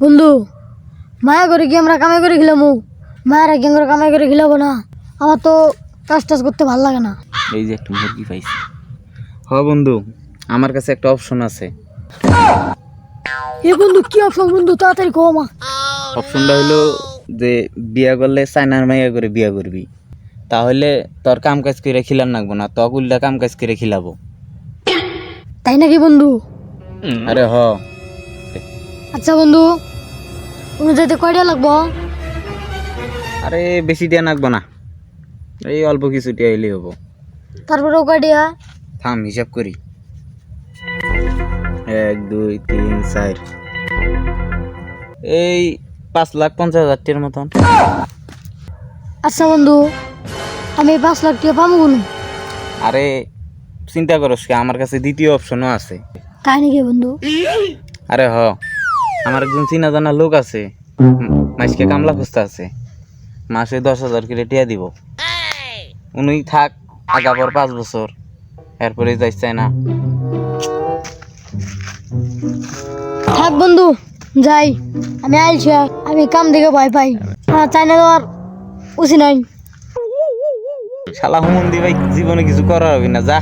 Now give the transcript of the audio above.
বন্ধু মায়া করে কি আমরা কামাই করে খেলাম মায়েরা কি আমরা কামাই করে খেলাবো না? আমার তো কাজ টাজ করতে ভালো লাগে না। এই যে একটা মুরগি পাইছি। হ বন্ধু আমার কাছে একটা অপশন আছে। এ বন্ধু কি অপশন বন্ধু? তাড়াতাড়ি কো মা। অপশনটা হলো যে বিয়া করলে চাইনার মাইয়া করে বিয়া করবি। তাহলে তোর কাম কাজ করে খিলান লাগবো না তক উল্টা কাম কাজ করে খিলাবো। তাই নাকি বন্ধু? আরে হ। আচ্ছা বন্ধু তুমি যেতে কয়টা লাগবো। আরে বেশি দিয়া লাগবো না। এই অল্প কিছু টিয়া এলেই হব। তারপরেও কয়টা? থাম হিসাব করি। এক দুই তিন চার। এই পাঁচ লাখ পঞ্চাশ হাজার টিয়ার মতন। আচ্ছা বন্ধু আমি পাঁচ লাখ টাকা পাবো কোনো? আরে চিন্তা করস কি আমার কাছে দ্বিতীয় অপশনও আছে। তাই নাকি বন্ধু? আরে হ। আমার একজন চিনা জানা লোক আছে মাসকে কামলা খুঁজতে আছে। মাসে দশ হাজার করে টিয়া দিব। উনি থাক আগা পর পাঁচ বছর। এরপরে যাইতে চায় না। থাক বন্ধু যাই। আমি আইছি আমি কাম থেকে ভয় পাই। চাই না তোমার উচি নাই। শালা হুমন্দি ভাই জীবনে কিছু করার হবে না যা।